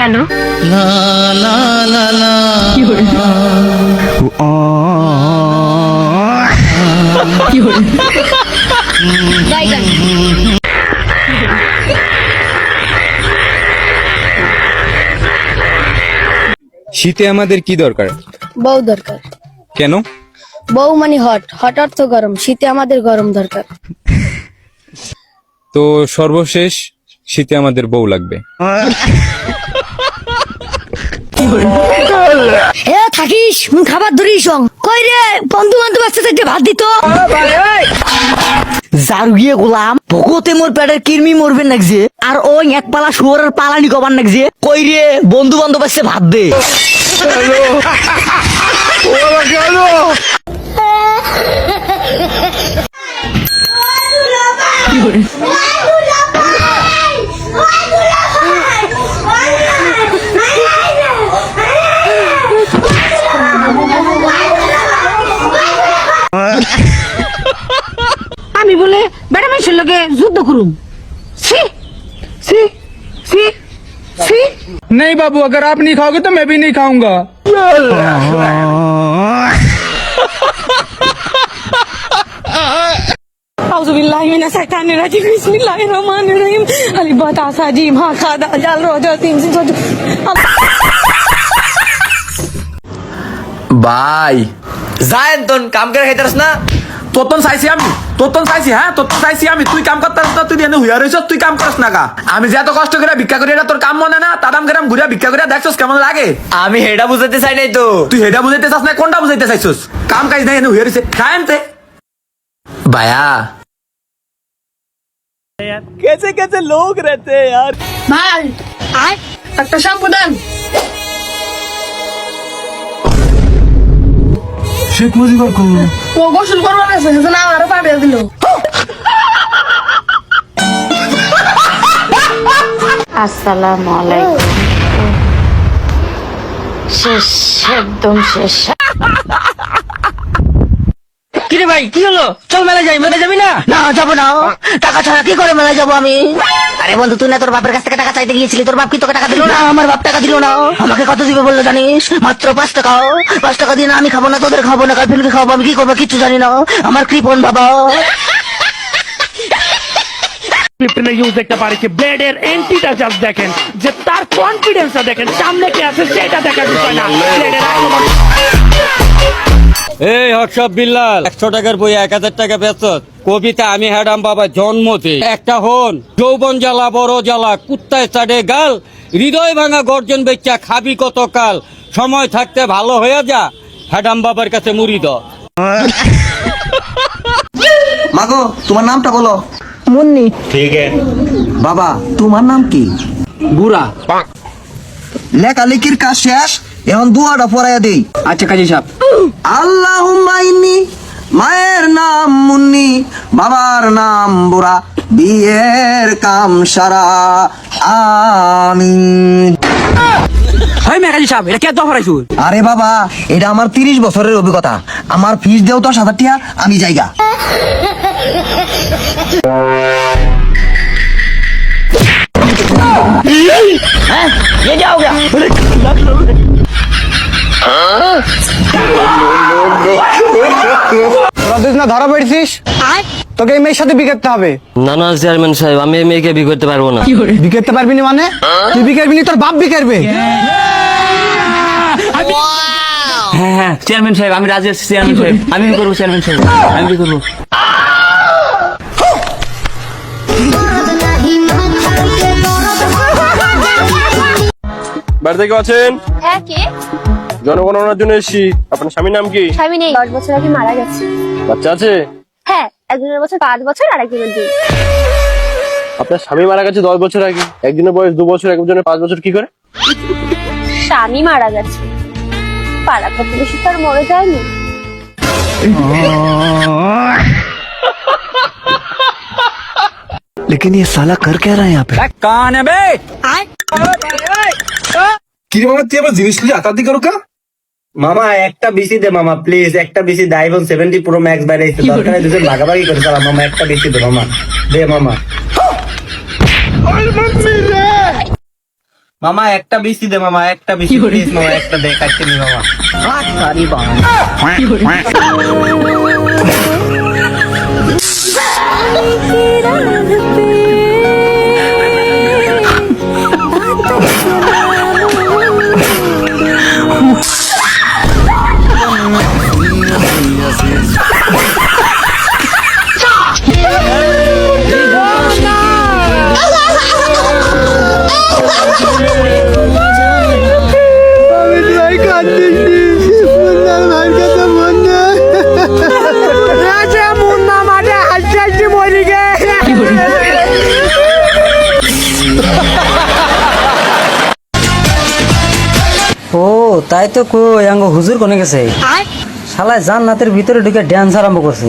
Hello. শীতে আমাদের কি দরকার? বউ দরকার। কেন? বউ মানে হট। হট অর্থ গরম। শীতে আমাদের গরম দরকার। তো সর্বশেষ শীতে আমাদের বউ লাগবে। এ থাকিস মুখ খাবার ধরিস কই রে বন্ধু বান্ধব আসতে থেকে ভাত দিত? জারু গিয়ে গোলাম ভগতে মোর পেটের কিরমি মরবেন নাকছে আর ওই এক পালা শুয়ারের পালানি কবার নাকছে কই রে বন্ধু বান্ধব আসছে ভাত দে। আমি বেড়া মানুষের লোকে যুদ্ধ করুম ছি ছি ছি ছি नहीं बाबू अगर आप नहीं खाओगे तो मैं भी नहीं खाऊंगा আউযুবিল্লাহি মিনাশ শাইতানির রাজিম বিসমিল্লাহির রহমানির রহিম আলিফ বা তা সা জিম হা খা দা জাল র জ তিন সিন সদ ভাই জায়েন তোন কাম করে খাইতারস না তোতন চাইছি আমি তোতন চাইছি হ্যাঁ তোতন চাইছি আমি তুই কাম করতে না তুই এনে হুইয়া রইছস তুই কাম করস না গা আমি যে এত কষ্ট করে ভিক্ষা করি এটা তোর কাম মনে না তাদাম গেরাম ঘুরিয়া ভিক্ষা করিয়া দেখছস কেমন লাগে আমি হেডা বুঝাতে চাই নাই তো তুই হেডা বুঝাইতে চাস না কোনটা বুঝাইতে চাইছস কাম কাজ নাই এনে হুইয়া রইছে খায় আনতে ভাইয়া ভাই আয় একটা শ্যাম্পু দেন शेख मुजीबर को ও গোসল করবার আছে সেজন্য আমারও পাঠিয়ে দিল। আসসালামু আলাইকুম। শেষ একদম শেষ। কিরে ভাই কি হলো? চল মেলা যাই মেলা যাবি না? না যাব না টাকা ছাড়া কি করে মেলা যাব আমি? আরে বন্ধু তুই না তোর বাপের কাছ থেকে টাকা চাইতে গিয়েছিলি তোর বাপ কি তোকে টাকা দিল না? আমার বাপ টাকা দিল না আমাকে কত দিবে বলল জানিস? মাত্র পাঁচ টাকা পাঁচ টাকা দিয়ে না আমি খাব না তোদের খাব না গার্লফ্রেন্ডকে খাব আমি কি করব কিচ্ছু জানি না আমার কৃপন বাবা ক্লিপটনের ইউজ দেখতে পারি কি ব্লেডের এন্টিটা জাস্ট দেখেন যে তার কনফিডেন্সটা দেখেন সামনে কে আছে সেটা দেখার বিষয় না। ব্লেডের এই হোয়াটসঅ্যাপ বিল্লাল একশো টাকার বই এক হাজার টাকা বেচত। কবিতা আমি হ্যাডাম বাবা জন্মতে একটা হন যৌবন জ্বালা বড় জ্বালা কুত্তায় চাটে গাল হৃদয় ভাঙা গর্জন বেচা খাবি কত কাল? সময় থাকতে ভালো হয়ে যা হ্যাডাম বাবার কাছে মুড়ি দ। মাগো তোমার নামটা বলো। মুন্নি। ঠিক বাবা তোমার নাম কি? বুড়া। লেখালেখির কাজ শেষ? এখন দুয়াটা পড়াইয়া দেই। আচ্ছা কাজী সাহেব। আল্লাহ ইন্নি মায়ের নাম মুন্নি বাবার নাম বুড়া বিয়ের কাম সারা। আমিন। হয় মেকাজি সাহেব এটা কে আরে বাবা এটা আমার তিরিশ বছরের অভিজ্ঞতা। আমার ফিস দেও দশ হাজার আমি জায়গা। তোরা না ধরা পড়ছিস? তোকে এই মেয়ের সাথে বিয়ে করতে হবে। না না চেয়ারম্যান সাহেব আমি এই মেয়েকে বিয়ে করতে পারব না। বিয়ে করতে পারবি না মানে? তুই বিয়ে করবি না তোর বাপ বিয়ে করবে। হ্যাঁ হ্যাঁ চেয়ারম্যান সাহেব আমি রাজি আছি চেয়ারম্যান সাহেব। আমি কি করব চেয়ারম্যান সাহেব আমি কি করব। বাড়িতে কেউ আছেন? হ্যাঁ কে? জনগণনার জন্য এসেছি আপনার স্বামীর নাম কি স্বামী নেই দশ বছর আগে মারা গেছে বাচ্চা আছে হ্যাঁ একজনের বছর পাঁচ বছর আর একজনের দুই আপনার স্বামী মারা গেছে দশ বছর আগে একদিনের বয়স দু বছর একজনের পাঁচ বছর কি করে স্বামী মারা গেছে পাড়া প্রতিবেশী তো আর মরে যায়নি लेकिन ये साला कर क्या रहा है यहाँ पे কানে বে কি রে মামা তুই আবার জিনিস নিয়ে আতাতি করো কা মামা একটা বিসি দে মামা প্লিজ একটা বিসি দে আইফোন সেভেন্টি প্রো ম্যাক্স বাইরেছে দরকার হয় দুজন ভাগাভাগি করে চালা মামা একটা বিসি দে মামা। দে মামা। মামা একটা বিসি দে মামা একটা বিসি প্লিজ মামা একটা দে কাটতে নি মামা। ও তাই তো কই আঙ্গ হুজুর কোনে গেছে? শালায় জান্নাতের ভিতরে ঢুকে ড্যান্স আরম্ভ করছে।